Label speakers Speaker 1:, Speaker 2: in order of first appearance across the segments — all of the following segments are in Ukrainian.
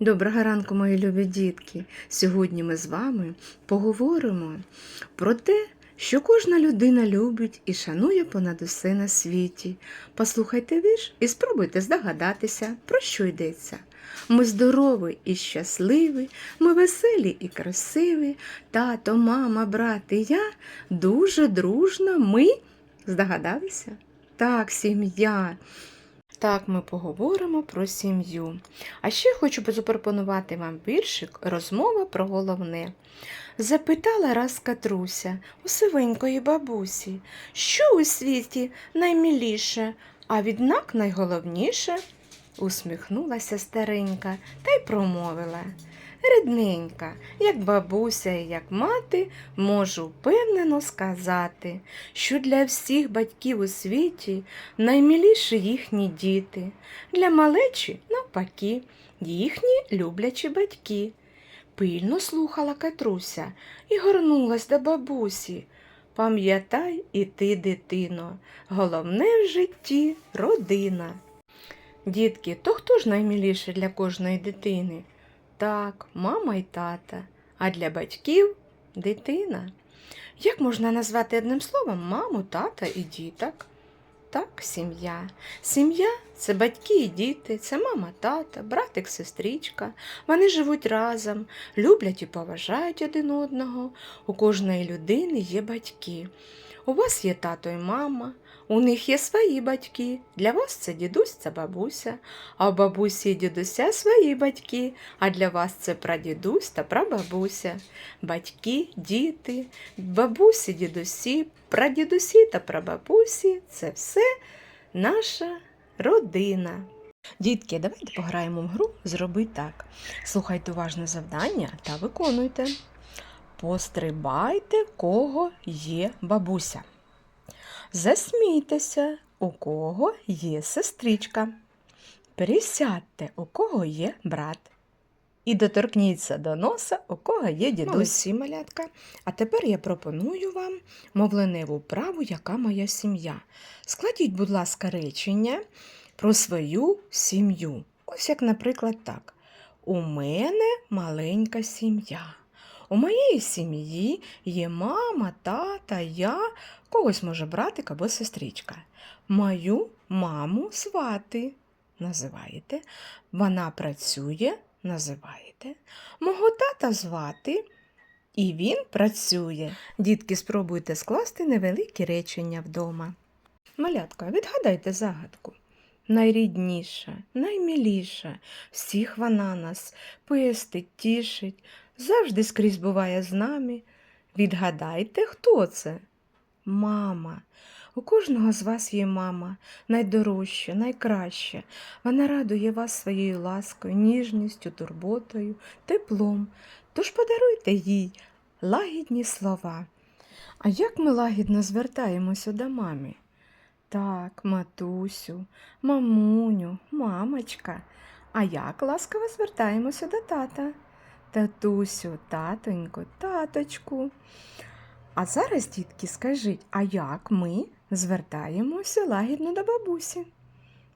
Speaker 1: Доброго ранку, мої любі дітки! Сьогодні ми з вами поговоримо про те, що кожна людина любить і шанує понад усе на світі. Послухайте вірш і спробуйте здогадатися, про що йдеться. Ми здорові і щасливі, ми веселі і красиві, тато, мама, брат і я дуже дружно ми здогадалися? Так, сім'я. Так, ми поговоримо про сім'ю. А ще хочу запропонувати вам віршик розмова про головне. Запитала раз Катруся у сивенької бабусі, що у світі найміліше, а віднак найголовніше. Усміхнулася старенька та й промовила. Рідненька, як бабуся і як мати, можу впевнено сказати, що для всіх батьків у світі найміліші їхні діти, для малечі навпаки, їхні люблячі батьки. Пильно слухала Катруся і горнулась до бабусі. Пам'ятай і ти, дитино, головне в житті родина. Дітки, то хто ж найміліший для кожної дитини? Так, мама і тата, а для батьків дитина. Як можна назвати одним словом маму, тата і діток? Так, сім'я. Сім'я це батьки і діти, це мама, тата, братик, сестричка. Вони живуть разом, люблять і поважають один одного. У кожної людини є батьки. У вас є тато і мама, у них є свої батьки. Для вас це дідусь, це бабуся, а у бабусі і дідуся свої батьки, а для вас це прадідусь та прабабуся. Батьки, діти, бабусі, дідусі, прадідусі та прабабусі це все наша родина. Дітки, давайте пограємо в гру Зроби так. Слухайте уважне завдання та виконуйте. Пострибайте, кого є бабуся. Засмійтеся, у кого є сестричка. Присядьте, у кого є брат. І доторкніться до носа, у кого є дідусь. Молодці, малятка. А тепер я пропоную вам мовленеву вправу, яка моя сім'я. Складіть, будь ласка, речення про свою сім'ю. Ось як, наприклад, так. У мене маленька сім'я. У моєї сім'ї є мама, тата, я, когось може братик або сестричка. Мою маму звати називаєте. Вона працює, називаєте. Мого тата звати, і він працює. Дітки, спробуйте скласти невеликі речення вдома. Малятка, відгадайте загадку. Найрідніша, найміліша, всіх вона нас пестить, тішить, завжди скрізь буває з нами. Відгадайте, хто це? Мама. У кожного з вас є мама, найдорожча, найкраща. Вона радує вас своєю ласкою, ніжністю, турботою, теплом. Тож подаруйте їй лагідні слова. А як ми лагідно звертаємося до мами? Так, матусю, мамуню, мамочка. А як ласкаво звертаємося до тата? Татусю, татонько, таточку. А зараз, дітки, скажіть, а як ми звертаємося лагідно до бабусі?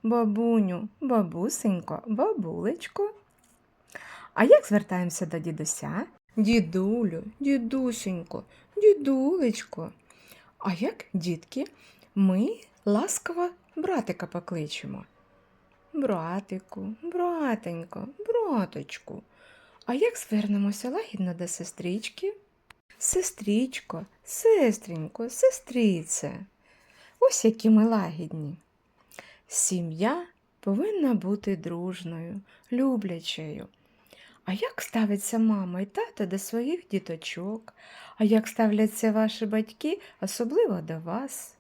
Speaker 1: Бабуню, бабусенько, бабулечко. А як звертаємося до дідуся? Дідулю, дідусенько, дідулечко. А як, дітки, ми ласкаво братика покличемо? Братику, братенько, браточку. А як звернемося лагідно до сестрички? Сестричко, сестренько, сестрице. Ось які ми лагідні. Сім'я повинна бути дружною, люблячою. А як ставиться мама і тато до своїх діточок? А як ставляться ваші батьки, особливо до вас?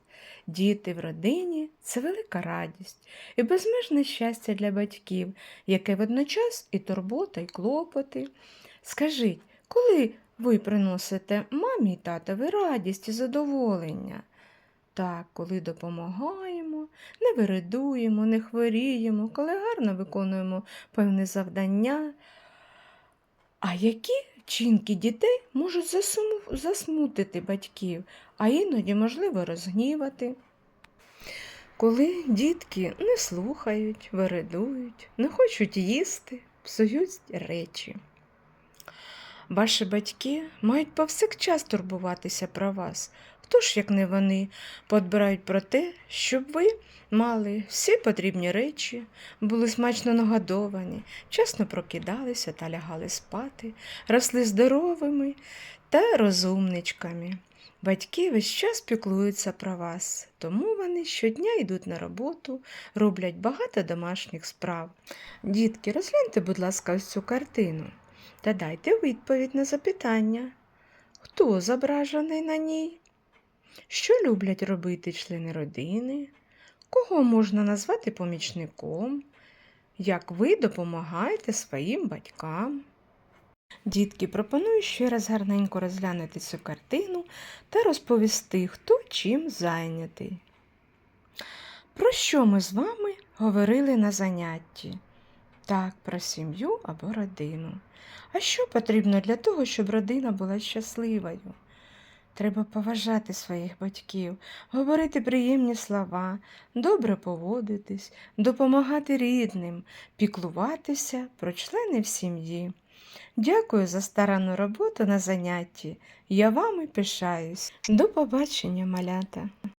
Speaker 1: Діти в родині це велика радість і безмежне щастя для батьків, яке водночас і турбота, і клопоти. Скажіть, коли ви приносите мамі й татові радість і задоволення? Так, коли допомагаємо, не виридуємо, не хворіємо, коли гарно виконуємо певне завдання. А які вчинки дітей можуть засмутити батьків, а іноді, можливо, розгнівати? Коли дітки не слухають, вередують, не хочуть їсти, псують речі. Ваші батьки мають повсякчас турбуватися про вас. Хто ж, як не вони, подбирають про те, щоб ви мали всі потрібні речі, були смачно нагодовані, вчасно прокидалися та лягали спати, росли здоровими та розумничками. Батьки весь час піклуються про вас, тому вони щодня йдуть на роботу, роблять багато домашніх справ. Дітки, розгляньте, будь ласка, ось цю картину та дайте відповідь на запитання. Хто зображений на ній? Що люблять робити члени родини? Кого можна назвати помічником? Як ви допомагаєте своїм батькам? Дітки, пропоную ще раз гарненько розглянути цю картину та розповісти, хто чим зайнятий. Про що ми з вами говорили на занятті? Так, про сім'ю або родину. А що потрібно для того, щоб родина була щасливою? Треба поважати своїх батьків, говорити приємні слова, добре поводитись, допомагати рідним, піклуватися про членів сім'ї. Дякую за старанну роботу на занятті. Я вами пишаюсь. До побачення, малята!